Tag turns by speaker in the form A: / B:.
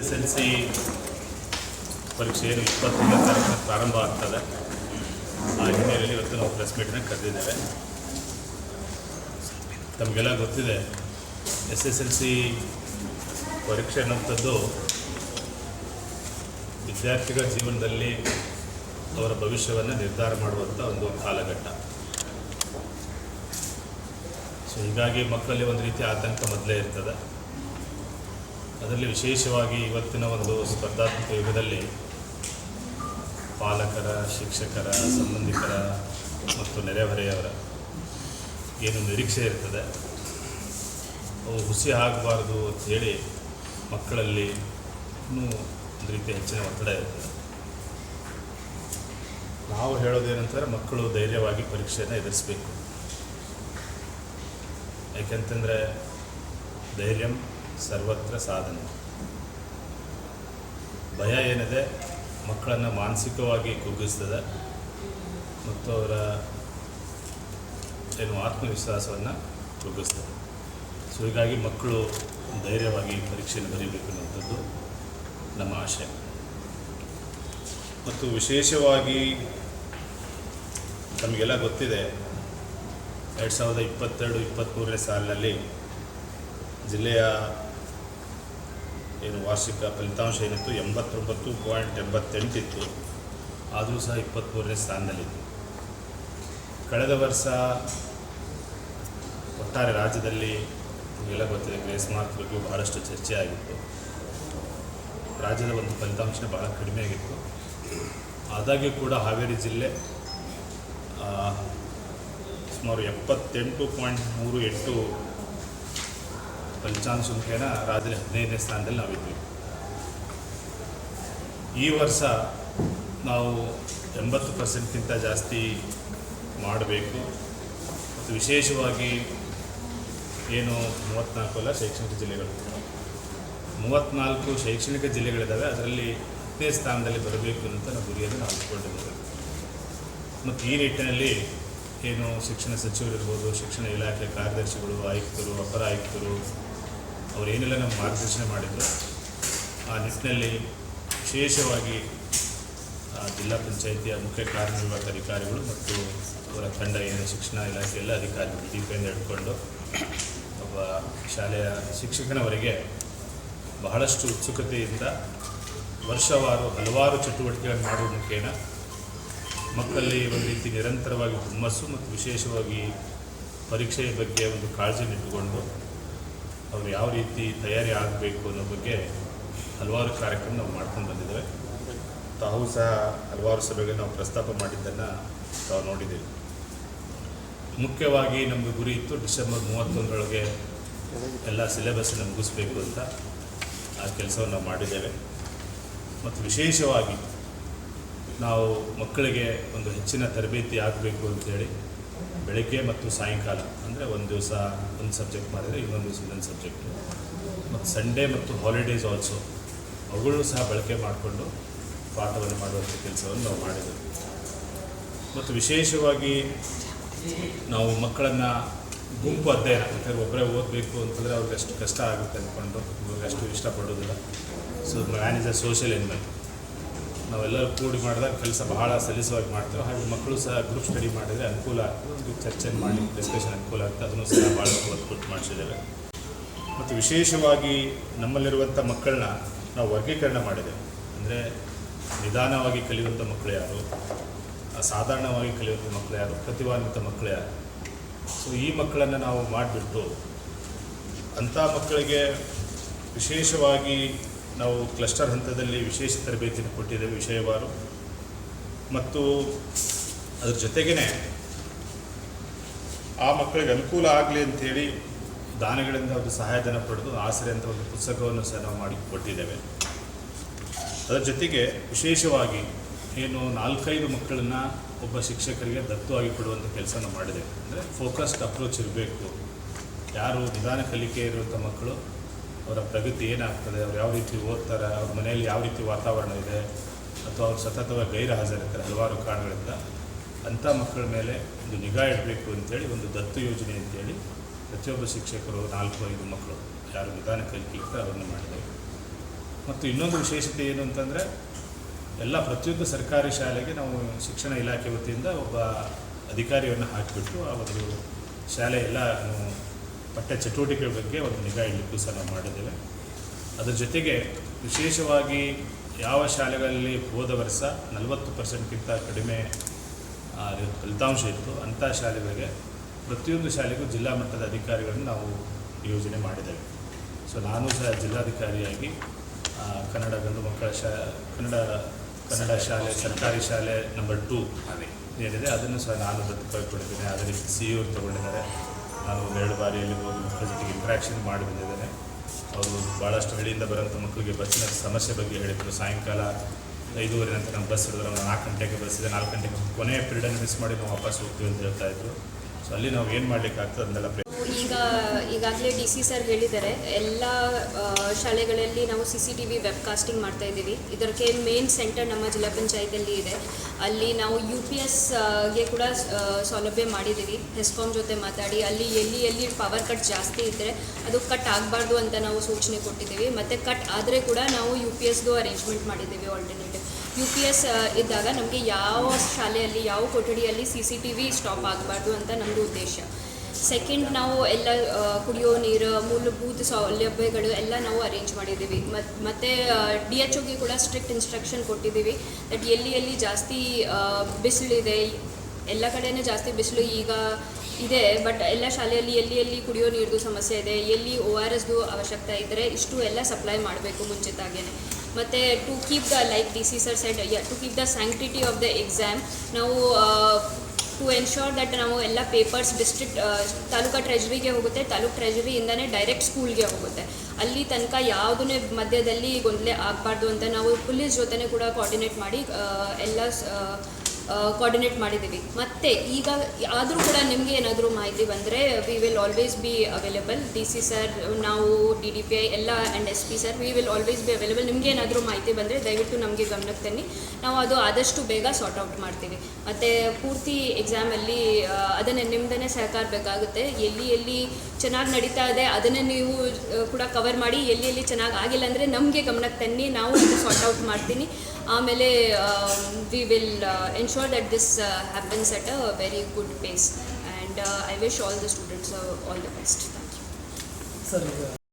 A: S S L C ಪರೀಕ್ಷೆ ಇಪ್ಪತ್ತೊಂದನೇ ತಾರೀಕಿನ ಪ್ರಾರಂಭ ಆಗ್ತದೆ. ಆ ಹಿನ್ನೆಲೆಯಲ್ಲಿ ಇವತ್ತು ನಾವು ಪ್ರೆಸ್ ಮೀಟ್ನ ಕರೆದಿದ್ದೇವೆ. ತಮಗೆಲ್ಲ ಗೊತ್ತಿದೆ, ಎಸ್ ಎಸ್ ಎಲ್ ಸಿ ಪರೀಕ್ಷೆ ಅನ್ನುವಂಥದ್ದು ವಿದ್ಯಾರ್ಥಿಗಳ ಜೀವನದಲ್ಲಿ ಅವರ ಭವಿಷ್ಯವನ್ನು ನಿರ್ಧಾರ ಮಾಡುವಂಥ ಒಂದು ಕಾಲಘಟ್ಟ. ಸೊ ಹೀಗಾಗಿ ಮಕ್ಕಳಲ್ಲಿ ಒಂದು ರೀತಿಯ ಆತಂಕ ಮೊದಲೇ ಇರ್ತದೆ. ಅದರಲ್ಲಿ ವಿಶೇಷವಾಗಿ ಇವತ್ತಿನ ಒಂದು ಸ್ಪರ್ಧಾತ್ಮಕ ಯುಗದಲ್ಲಿ ಪಾಲಕರ, ಶಿಕ್ಷಕರ, ಸಂಬಂಧಿಕರ ಮತ್ತು ನೆರೆಹೊರೆಯವರ ಏನು ನಿರೀಕ್ಷೆ ಇರ್ತದೆ? ಅವು ಹುಸಿ ಆಗಬಾರ್ದು ಅಂಥೇಳಿ ಮಕ್ಕಳಲ್ಲಿ ಇನ್ನೂ ಒಂದು ರೀತಿ ಹೆಚ್ಚಿನ ಒತ್ತಡ ಇರ್ತದೆ ನಾವು ಹೇಳೋದೇನಂತಂದರೆ ಮಕ್ಕಳು ಧೈರ್ಯವಾಗಿ ಪರೀಕ್ಷೆಯನ್ನು ಎದುರಿಸಬೇಕು. ಯಾಕೆಂತಂದರೆ ಧೈರ್ಯಂ ಸರ್ವತ್ರ ಸಾಧನೆ. ಭಯ ಏನಿದೆ, ಮಕ್ಕಳನ್ನು ಮಾನಸಿಕವಾಗಿ ಕುಗ್ಗಿಸ್ತದೆ, ಮತ್ತು ಅವರ ಏನು ಆತ್ಮವಿಶ್ವಾಸವನ್ನು ಕುಗ್ಗಿಸ್ತದೆ. ಸೊ ಹೀಗಾಗಿ ಮಕ್ಕಳು ಧೈರ್ಯವಾಗಿ ಪರೀಕ್ಷೆಯನ್ನು ಬರೀಬೇಕು ಅನ್ನೋಂಥದ್ದು ನಮ್ಮ ಆಶಯ ಮತ್ತು ವಿಶೇಷವಾಗಿ ನಮಗೆಲ್ಲ ಗೊತ್ತಿದೆ, ಎರಡು ಸಾವಿರದ ಇಪ್ಪತ್ತೆರಡು ಇಪ್ಪತ್ತ್ಮೂರನೇ ಸಾಲಿನಲ್ಲಿ ಜಿಲ್ಲೆಯ ಏನು ವಾರ್ಷಿಕ ಫಲಿತಾಂಶ ಏನಿತ್ತು? ಎಂಬತ್ತೊಂಬತ್ತು ಪಾಯಿಂಟ್ ಎಂಬತ್ತೆಂಟಿತ್ತು ಆದರೂ ಸಹ ಇಪ್ಪತ್ತ್ಮೂರನೇ ಸ್ಥಾನದಲ್ಲಿತ್ತು. ಕಳೆದ ವರ್ಷ ಒಟ್ಟಾರೆ ರಾಜ್ಯದಲ್ಲಿ ನಿಮಗೆಲ್ಲ ಗೊತ್ತಿದೆ, ಗ್ರೇಸ್ ಮಾರ್ಕ್ ಬಗ್ಗೆ ಬಹಳಷ್ಟು ಚರ್ಚೆ ಆಗಿತ್ತು. ರಾಜ್ಯದ ಒಂದು ಫಲಿತಾಂಶ ಬಹಳ ಕಡಿಮೆ ಆಗಿತ್ತು. ಆದಾಗ್ಯೂ ಕೂಡ ಹಾವೇರಿ ಜಿಲ್ಲೆ ಸುಮಾರು ಎಪ್ಪತ್ತೆಂಟು ಪಾಯಿಂಟ್ ಮೂರು ಎಂಟು ಫಲಿತಾಂಶ ಮುಖೇನ ರಾಜ್ಯದಲ್ಲಿ ಹದಿನೈದನೇ ಸ್ಥಾನದಲ್ಲಿ ನಾವಿದ್ವಿ. ಈ ವರ್ಷ ನಾವು ಎಂಬತ್ತು ಪರ್ಸೆಂಟ್ಗಿಂತ ಜಾಸ್ತಿ ಮಾಡಬೇಕು. ಮತ್ತು ವಿಶೇಷವಾಗಿ ಏನು ಮೂವತ್ತ್ನಾಲ್ಕು ಅಲ್ಲ, ಶೈಕ್ಷಣಿಕ ಜಿಲ್ಲೆಗಳು. ಮೂವತ್ತ್ನಾಲ್ಕು ಶೈಕ್ಷಣಿಕ ಜಿಲ್ಲೆಗಳಿದ್ದಾವೆ, ಅದರಲ್ಲಿ ಹತ್ತನೇ ಸ್ಥಾನದಲ್ಲಿ ಬರಬೇಕು ಅಂತ ನಾವು ಗುರಿಯನ್ನು ನಾವು ಇಟ್ಕೊಂಡಿದ್ದೇವೆ. ಮತ್ತು ಈ ನಿಟ್ಟಿನಲ್ಲಿ ಏನು ಶಿಕ್ಷಣ ಸಚಿವರಿರ್ಬೋದು, ಶಿಕ್ಷಣ ಇಲಾಖೆ ಕಾರ್ಯದರ್ಶಿಗಳು, ಆಯುಕ್ತರು ಅಪರ ಆಯುಕ್ತರು ಅವರು ಏನೆಲ್ಲ ನಮ್ಮ ಮಾರ್ಗದರ್ಶನ ಮಾಡಿದರು. ಆ ನಿಟ್ಟಿನಲ್ಲಿ ವಿಶೇಷವಾಗಿ ಜಿಲ್ಲಾ ಪಂಚಾಯಿತಿಯ ಮುಖ್ಯ ಕಾರ್ಯನಿರ್ವಾಹಕ ಅಧಿಕಾರಿಗಳು ಮತ್ತು ಅವರ ತಂಡ ಏನು ಶಿಕ್ಷಣ ಇಲಾಖೆ ಎಲ್ಲ ಅಧಿಕಾರಿಗಳು ದೀಪೆಯಿಂದ ಹಿಡ್ಕೊಂಡು ಒಬ್ಬ ಶಾಲೆಯ ಶಿಕ್ಷಕನವರಿಗೆ ಬಹಳಷ್ಟು ಉತ್ಸುಕತೆಯಿಂದ ವರ್ಷವಾರು ಹಲವಾರು ಚಟುವಟಿಕೆಗಳನ್ನು ಮಾಡುವ ಮುಖೇನ ಮಕ್ಕಳಲ್ಲಿ ಒಂದು ರೀತಿ ನಿರಂತರವಾಗಿ ಹುಮ್ಮಸ್ಸು ಮತ್ತು ವಿಶೇಷವಾಗಿ ಪರೀಕ್ಷೆಯ ಬಗ್ಗೆ ಒಂದು ಕಾಳಜಿಯನ್ನು ಇಟ್ಟುಕೊಂಡು ಅವರು ಯಾವ ರೀತಿ ತಯಾರಿ ಆಗಬೇಕು ಅನ್ನೋ ಬಗ್ಗೆ ಹಲವಾರು ಕಾರ್ಯಕ್ರಮ ನಾವು ಮಾಡ್ಕೊಂಡು ಬಂದಿದ್ದೇವೆ. ತಾವು ಸಹ ಹಲವಾರು ಸಭೆಗೆ ನಾವು ಪ್ರಸ್ತಾಪ ಮಾಡಿದ್ದನ್ನು ತಾವು ನೋಡಿದ್ದೀವಿ ಮುಖ್ಯವಾಗಿ ನಮಗೆ ಗುರಿ ಇತ್ತು ಡಿಸೆಂಬರ್ ಮೂವತ್ತೊಂದರೊಳಗೆ ಎಲ್ಲ ಸಿಲೆಬಸ್ಸನ್ನು ಮುಗಿಸ್ಬೇಕು ಅಂತ ಆ ಕೆಲಸವನ್ನು ಮಾಡಿದ್ದೇವೆ. ಮತ್ತು ವಿಶೇಷವಾಗಿ ನಾವು ಮಕ್ಕಳಿಗೆ ಒಂದು ಹೆಚ್ಚಿನ ತರಬೇತಿ ಆಗಬೇಕು ಅಂತೇಳಿ ಬೆಳಗ್ಗೆ ಮತ್ತು ಸಾಯಂಕಾಲ, ಅಂದರೆ ಒಂದು ದಿವಸ ಒಂದು ಸಬ್ಜೆಕ್ಟ್ ಮಾಡಿದರೆ ಇನ್ನೊಂದು ದಿವಸ ಇನ್ನೊಂದು ಸಬ್ಜೆಕ್ಟು ಮತ್ತು ಸಂಡೇ ಮತ್ತು ಹಾಲಿಡೇಸ್ ಆಲ್ಸೋ ಅವುಗಳನ್ನು ಸಹ ಬಳಕೆ ಮಾಡಿಕೊಂಡು ಪಾಠವನ್ನು ಮಾಡುವಂಥ ಕೆಲಸವನ್ನು ನಾವು ಮಾಡಿದ್ದೇವೆ. ಮತ್ತು ವಿಶೇಷವಾಗಿ ನಾವು ಮಕ್ಕಳನ್ನು ಗುಂಪು ಅಧ್ಯಯನ, ಯಾಕಂದರೆ ಒಬ್ಬರೇ ಓದಬೇಕು ಅಂತಂದರೆ ಅವ್ರಿಗೆ ಅಷ್ಟು ಕಷ್ಟ ಆಗುತ್ತೆ ಅಂದ್ಕೊಂಡು ಅಷ್ಟು ಇಷ್ಟಪಡೋದಿಲ್ಲ. So man is a social animal ನಾವೆಲ್ಲರೂ ಕೂಡಿ ಮಾಡಿದಾಗ ಕೆಲಸ ಬಹಳ ಸಲೀಸವಾಗಿ ಮಾಡ್ತೇವೆ. ಹಾಗೆ ಮಕ್ಕಳು ಸಹ ಗ್ರೂಪ್ ಸ್ಟಡಿ ಮಾಡಿದರೆ ಅನುಕೂಲ ಚರ್ಚೆ ಮಾಡಿ ಡಿಸ್ಕಷನ್ ಅನುಕೂಲ ಆಗ್ತದೆ. ಅದನ್ನು ಸಹ ಭಾಳ ಕೊಟ್ಟು ಮಾಡಿಸಿದ್ದೇವೆ. ಮತ್ತು ವಿಶೇಷವಾಗಿ ನಮ್ಮಲ್ಲಿರುವಂಥ ಮಕ್ಕಳನ್ನ ನಾವು ವರ್ಗೀಕರಣ ಮಾಡಿದ್ದೇವೆ. ಅಂದರೆ ನಿಧಾನವಾಗಿ ಕಲಿಯುವಂಥ ಮಕ್ಕಳು ಯಾರು? ಸಾಧಾರಣವಾಗಿ ಕಲಿಯುವಂಥ ಮಕ್ಕಳು ಯಾರು? ಪ್ರತಿಭಾನ್ವಿತ ಮಕ್ಕಳು ಯಾರು? ಸೊ ಈ ಮಕ್ಕಳನ್ನು ನಾವು ಮಾಡಿಬಿಟ್ಟು ಅಂಥ ಮಕ್ಕಳಿಗೆ ವಿಶೇಷವಾಗಿ ನಾವು ಕ್ಲಸ್ಟರ್ ಹಂತದಲ್ಲಿ ವಿಶೇಷ ತರಬೇತಿಯನ್ನು ಕೊಟ್ಟಿದ್ದೇವೆ ವಿಷಯವಾರು. ಮತ್ತು ಅದ್ರ ಜೊತೆಗೇ ಆ ಮಕ್ಕಳಿಗೆ ಅನುಕೂಲ ಆಗಲಿ ಅಂಥೇಳಿ ದಾನಗಳಿಂದ ಅವರು ಸಹಾಯಧನ ಪಡೆದು ಆಸರೆ ಅಂತ ಒಂದು ಪುಸ್ತಕವನ್ನು ಸಹ ನಾವು ಮಾಡಿ ಕೊಟ್ಟಿದ್ದೇವೆ. ಅದರ ಜೊತೆಗೆ ವಿಶೇಷವಾಗಿ ಏನು ನಾಲ್ಕೈದು ಮಕ್ಕಳನ್ನು ಒಬ್ಬ ಶಿಕ್ಷಕರಿಗೆ ದತ್ತುವಾಗಿ ಕೊಡುವಂಥ ಕೆಲಸನ ಮಾಡಿದೆ ಅಂದರೆ ಫೋಕಸ್ಡ್ ಅಪ್ರೋಚ್ ಇರಬೇಕು. ಯಾರು ನಿಧಾನ ಕಲಿಕೆ ಇರುವಂಥ ಮಕ್ಕಳು ಅವರ ಪ್ರಗತಿ ಏನಾಗ್ತದೆ, ಅವ್ರು ಯಾವ ರೀತಿ ಓದ್ತಾರೆ, ಅವ್ರ ಮನೆಯಲ್ಲಿ ಯಾವ ರೀತಿ ವಾತಾವರಣ ಇದೆ, ಅಥವಾ ಅವ್ರು ಸತತವಾಗಿ ಗೈರು ಹಾಜರಿರ್ತಾರೆ ಹಲವಾರು ಕಾರಣಗಳಿಂದ, ಅಂಥ ಮಕ್ಕಳ ಮೇಲೆ ಒಂದು ನಿಗಾ ಇಡಬೇಕು ಅಂತೇಳಿ, ಒಂದು ದತ್ತು ಯೋಜನೆ ಅಂತೇಳಿ ಪ್ರತಿಯೊಬ್ಬ ಶಿಕ್ಷಕರು ನಾಲ್ಕು, ಐದು ಮಕ್ಕಳು, ಯಾರು ನಿಧಾನ ಕಲಿಕೆ ಇರ್ತಾರೆ ಅವರನ್ನು ಮಾಡಿದ್ದೇವೆ ಮತ್ತು ಇನ್ನೊಂದು ವಿಶೇಷತೆ ಏನು ಅಂತಂದರೆ, ಎಲ್ಲ ಪ್ರತಿಯೊಂದು ಸರ್ಕಾರಿ ಶಾಲೆಗೆ ನಾವು ಶಿಕ್ಷಣ ಇಲಾಖೆ ವತಿಯಿಂದ ಒಬ್ಬ ಅಧಿಕಾರಿಯನ್ನು ಹಾಕಿಬಿಟ್ಟು, ಆ ಒಂದು ಶಾಲೆ ಎಲ್ಲ ಪಠ್ಯ ಚಟುವಟಿಕೆಗಳ ಬಗ್ಗೆ ಒಂದು ನಿಗಾ ಇಡಲಿಕ್ಕೂ ಸಹ ನಾವು ಮಾಡಿದ್ದೇವೆ. ಅದರ ಜೊತೆಗೆ ವಿಶೇಷವಾಗಿ ಯಾವ ಶಾಲೆಗಳಲ್ಲಿ ಹೋದ ವರ್ಷ ನಲವತ್ತು ಪರ್ಸೆಂಟ್ಗಿಂತ ಕಡಿಮೆ ಫಲಿತಾಂಶ ಇತ್ತು ಅಂಥ ಶಾಲೆಗಳಿಗೆ ಪ್ರತಿಯೊಂದು ಶಾಲೆಗೂ ಜಿಲ್ಲಾ ಮಟ್ಟದ ಅಧಿಕಾರಿಗಳನ್ನು ನಾವು ಯೋಜನೆ ಮಾಡಿದ್ದೇವೆ. ಸೊ ನಾನು ಸಹ ಜಿಲ್ಲಾಧಿಕಾರಿಯಾಗಿ ಕನ್ನಡ ಗಂಡು ಮಕ್ಕಳ ಶಾ ಕನ್ನಡ ಕನ್ನಡ ಶಾಲೆ ಸರ್ಕಾರಿ ಶಾಲೆ ನಂಬರ್ ಟೂ ಏನಿದೆ ಅದನ್ನು ಸಹ ನಾನು ದತ್ತು ಕಳ್ಕೊಂಡಿದ್ದೇನೆ ಅದರಲ್ಲಿ ಸಿ ಇವರು ತಗೊಂಡಿದ್ದಾರೆ. ನಾನು ಬಾರಿ ಅಲ್ಲಿ ಹೋಗಿ ಮಕ್ಕಳ ಜೊತೆಗೆ ಇಂಟ್ರಾಕ್ಷನ್ ಮಾಡಿ ಬಂದಿದ್ದೇನೆ. ಅವರು ಭಾಳಷ್ಟು ಹಳ್ಳಿಯಿಂದ ಬರೋಂಥ ಮಕ್ಕಳಿಗೆ ಬಸ್ಸಿನ ಸಮಸ್ಯೆ ಬಗ್ಗೆ ಹೇಳಿದರು. ಸಾಯಂಕಾಲ ಐದೂವರೆ ನಂತರ ನಾವು ಬಸ್ ಹಿಡಿದ್ರೆ ನಾಲ್ಕು ಗಂಟೆಗೆ ಬಸ್ ಇದೆ. ನಾಲ್ಕು ಗಂಟೆಗೆ ಕೊನೆಯ ಪೀರಿಯಡನ್ನು ಮಿಸ್ ಮಾಡಿ ನಾವು ವಾಪಸ್ ಹೋಗ್ತೀವಿ ಅಂತ ಹೇಳ್ತಾ ಇದ್ರು. ಅಲ್ಲಿ ನಾವು ಏನು ಮಾಡ್ಲಿಕ್ಕೆ ಆಗ್ತದೆ
B: ಈಗ ಈಗಾಗಲೇ ಡಿ ಸಿ ಸರ್ ಹೇಳಿದ್ದಾರೆ, ಎಲ್ಲ ಶಾಲೆಗಳಲ್ಲಿ ನಾವು C C T V webcasting ಮಾಡ್ತಾ ಇದ್ದೀವಿ. ಇದಕ್ಕೆ ಮೇನ್ ಸೆಂಟರ್ ನಮ್ಮ ಜಿಲ್ಲಾ ಪಂಚಾಯತಲ್ಲಿ ಇದೆ. ಅಲ್ಲಿ ನಾವು ಯು ಪಿ ಎಸ್ಗೆ ಕೂಡ ಸೌಲಭ್ಯ ಮಾಡಿದ್ದೀವಿ. ಹೆಸ್ಕಾಮ್ ಜೊತೆ ಮಾತಾಡಿ, ಅಲ್ಲಿ ಎಲ್ಲಿ ಎಲ್ಲಿ ಪವರ್ ಕಟ್ ಜಾಸ್ತಿ ಇದ್ದರೆ ಅದು ಕಟ್ ಆಗಬಾರ್ದು ಅಂತ ನಾವು ಸೂಚನೆ ಕೊಟ್ಟಿದ್ದೀವಿ. ಮತ್ತು ಕಟ್ ಆದರೆ ಕೂಡ ನಾವು ಯು ಪಿ ಎಸ್ದು ಅರೇಂಜ್ಮೆಂಟ್ ಮಾಡಿದ್ದೀವಿ ಆಲ್ಟರ್ನೇಟಿವ್ ಯು ಪಿ ಎಸ್ ಇದ್ದಾಗ ನಮಗೆ ಯಾವ ಶಾಲೆಯಲ್ಲಿ, ಯಾವ ಕೊಠಡಿಯಲ್ಲಿ C C T V stop ಆಗಬಾರ್ದು ಅಂತ ನಮ್ಮದು ಉದ್ದೇಶ. ಸೆಕೆಂಡ್ ನಾವು ಎಲ್ಲ ಕುಡಿಯೋ ನೀರು, ಮೂಲಭೂತ ಸೌಲಭ್ಯಗಳು ಎಲ್ಲ ನಾವು ಅರೇಂಜ್ ಮಾಡಿದ್ದೀವಿ. ಮತ್ತು ಡಿ ಎಚ್ ಒಗೆ ಕೂಡ ಸ್ಟ್ರಿಕ್ಟ್ ಇನ್ಸ್ಟ್ರಕ್ಷನ್ ಕೊಟ್ಟಿದ್ದೀವಿ. ದಟ್ ಎಲ್ಲಿ ಎಲ್ಲಿ ಜಾಸ್ತಿ ಬಿಸಿಲಿದೆ, ಎಲ್ಲ ಕಡೆಯೇ ಜಾಸ್ತಿ ಬಿಸಿಲು ಈಗ ಇದೆ ಬಟ್ ಎಲ್ಲ ಶಾಲೆಯಲ್ಲಿ ಎಲ್ಲಿ ಎಲ್ಲಿ ಕುಡಿಯೋ ನೀರ್ದು ಸಮಸ್ಯೆ ಇದೆ, ಎಲ್ಲಿ ಓ ಆರ್ ಎಸ್ದು ಅವಶ್ಯಕತೆ ಇದ್ದರೆ ಇಷ್ಟು ಎಲ್ಲ ಸಪ್ಲೈ ಮಾಡಬೇಕು ಮುಂಚಿತಾಗೇನೆ. ಮತ್ತು to keep the like D C sir said to keep the sanctity of the exam ನಾವು ಟು ಎನ್ಶೋರ್ ದಟ್ ನಾವು ಎಲ್ಲ ಪೇಪರ್ಸ್ ಡಿಸ್ಟ್ರಿಕ್ಟ್ ತಾಲೂಕಾ ಟ್ರೆಜರಿಗೆ ಹೋಗುತ್ತೆ ತಾಲೂಕ್ ಟ್ರೆಜರಿಯಿಂದನೇ ಡೈರೆಕ್ಟ್ ಸ್ಕೂಲ್ಗೆ ಹೋಗುತ್ತೆ. ಅಲ್ಲಿ ತನಕ ಯಾವುದನ್ನೇ ಮಧ್ಯದಲ್ಲಿ ಗೊಂದಲೇ ಆಗಬಾರ್ದು ಅಂತ ನಾವು ಪೊಲೀಸ್ ಜೊತೆನೇ ಕೂಡ ಕೋಆರ್ಡಿನೇಟ್ ಮಾಡಿ ಆ, ಎಲ್ಲ ಕೋಆರ್ಡಿನೇಟ್ ಮಾಡಿದ್ದೀವಿ. ಮತ್ತು ಈಗ ಆದರೂ ಕೂಡ ನಿಮಗೆ ಏನಾದರೂ ಮಾಹಿತಿ ಬಂದರೆ we will always be available D C sir ನಾವು ಡಿ ಡಿ ಪಿ ಐ ಎಲ್ಲ and S P sir we will always be available ನಿಮಗೆ ಏನಾದರೂ ಮಾಹಿತಿ ಬಂದರೆ ದಯವಿಟ್ಟು ನಮಗೆ ಗಮನಕ್ಕೆ ತನ್ನಿ. ನಾವು ಅದು ಆದಷ್ಟು ಬೇಗ ಸಾರ್ಟ್ ಔಟ್ ಮಾಡ್ತೀವಿ. ಮತ್ತು ಪೂರ್ತಿ ಎಕ್ಸಾಮಲ್ಲಿ ಅದನ್ನೇ ನಿಮ್ಮದೇ ಸಹಕಾರ ಬೇಕಾಗುತ್ತೆ. ಎಲ್ಲಿ ಎಲ್ಲಿ ಚೆನ್ನಾಗಿ ನಡೀತಾ ಇದೆ ಅದನ್ನೇ ನೀವು ಕೂಡ ಕವರ್ ಮಾಡಿ ಎಲ್ಲಿ ಎಲ್ಲಿ ಚೆನ್ನಾಗಿ ಆಗಿಲ್ಲ ಅಂದರೆ ನಮಗೆ ಗಮನಕ್ಕೆ ತನ್ನಿ. ನಾವು ಸಾರ್ಟ್ ಔಟ್ ಮಾಡ್ತೀನಿ. ಆಮೇಲೆ we will ensure sure that this uh, happens at a very good pace. And uh, I wish all the students uh, all
C: the best. Thank you.